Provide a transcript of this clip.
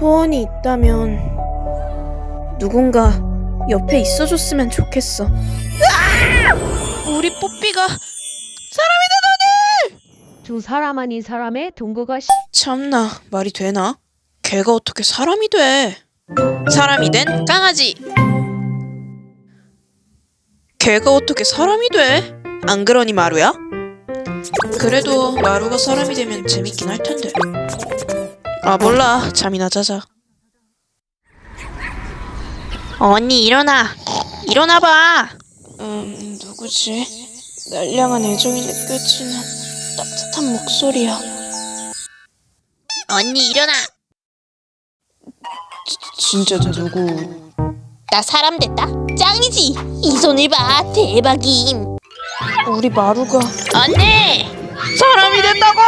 소원이 있다면 누군가 옆에 있어줬으면 좋겠어. 우리 뽀삐가 두 사람 아닌 사람의 동거가 시... 참나 말이 되나? 걔가 어떻게 사람이 돼? 사람이 된 강아지. 걔가 어떻게 사람이 돼? 안 그러니 마루야? 그래도 마루가 사람이 되면 재밌긴 할 텐데. 아 몰라 잠이나 자자. 언니 일어나 일어나 봐. 음 누구지? 날 향한 애정이 느껴지는 따뜻한 목소리야. 언니 일어나. 진짜 누구? 나 사람 됐다. 짱이지. 이 손을 봐. 대박임. 우리 마루가 언니. 사람이 됐다고!